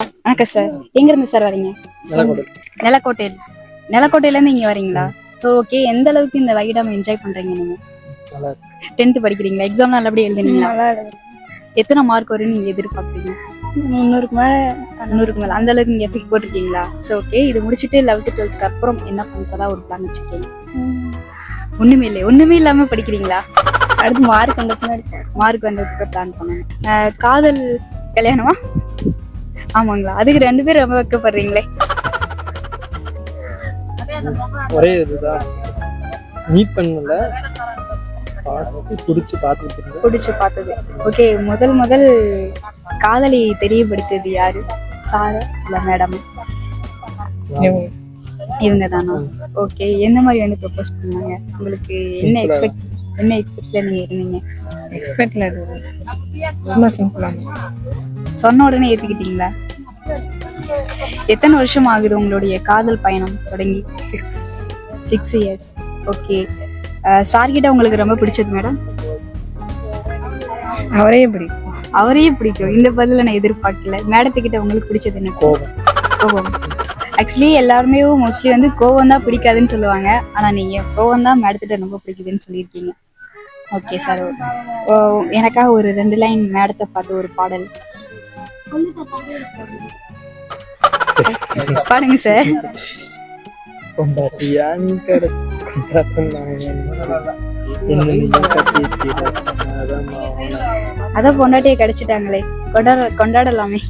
வணக்கம் சார். எங்க இருந்து சார் வரீங்க? நிலக்கோட்டை. நிலக்கோட்டையில் நிலக்கோட்டையில இருந்து இங்க வரீங்களா? ஸோ ஓகே எந்த அளவுக்கு இந்த வைடம் என்ஜாய் பண்றீங்க நீங்க? டென்த் படிக்கிறீங்களா? எக்ஸாம் நல்லபடியா எழுதுனீங்களா? எத்தனை மார்க் வரும்னு நீங்க எதிர்பார்க்குறீங்க முந்நூறுக்கு மேல. நூறுக்கு மேல. அந்த அளவுக்கு நீங்க எஃபிக் போட்டிருக்கீங்களா? ஸோ ஓகே இது முடிச்சுட்டு லெவல்த் டுவெல்த்துக்கு அப்புறம் என்ன பண்றதா ஒரு பிளான் வச்சிருக்கீங்க? ஒண்ணுமே இல்லை ஒண்ணுமே இல்லாம படிக்கிறீங்களா? அடுத்து மார்க் வந்த பின்னாடி மார்க் வந்ததுக்கு பிளான் அஹ் காதல் கல்யாணமா? ஆமாங்களா? அதுக்கு ரெண்டு பேரும் ரொம்ப வைக்கப்படுறீங்களே. ஒரே இதுதான். மீட் பண்ணல. பிடிச்சி பார்த்துட்டு இருந்தேன். பிடிச்சு பார்த்தது. ஓகே முதல் முதல் காதலி தெரியப்படுத்தது யாரு? சாரா இல்ல மேடம் இவங்க. தானா ஓகே எந்த மாதிரி வந்து ப்ரப்போஸ் பண்ணாங்க? உங்களுக்கு என்ன. எக்ஸ்பெக்ட் என்ன எக்ஸ்பெக்ட்ல நீங்க இருந்தீங்க? எக்ஸ்பெக்ட்ல இது சும்மா சிம்பிளா சொன்ன உடனே ஏத்துக்கிட்டீங்களா? எத்தனை வருஷம் ஆகுது உங்களுடைய காதல் பயணம் தொடங்கி? Six six years okay sir கிட்ட உங்களுக்கு ரொம்ப பிடிச்சது மேடம் அவரே பிடிக்கும். அவரையே பிடிக்கும். இந்த பதில நான் எதிர்பார்க்கல. மேடத்துக்கிட்ட உங்களுக்கு பிடிச்சது என்ன? கோபம். கோபம். ஆக்சுவலி எல்லாருமே மோஸ்ட்லி வந்து கோவம் தான் பிடிக்காதுன்னு சொல்லுவாங்க. ஆனா நீங்க கோவம் தான் மேடத்திட்ட ரொம்ப பிடிக்குதுன்னு சொல்லியிருக்கீங்க. ஓகே சார் எனக்காக ஒரு ரெண்டு லைன் மேடத்தை பார்த்து ஒரு பாடல். பாடுங்க சார். கொண்டாட்டியான் கிடைச்சு அதான் பொண்டாட்டியை கிடைச்சிட்டாங்களே. கொண்டாட கொண்டாடலாமே.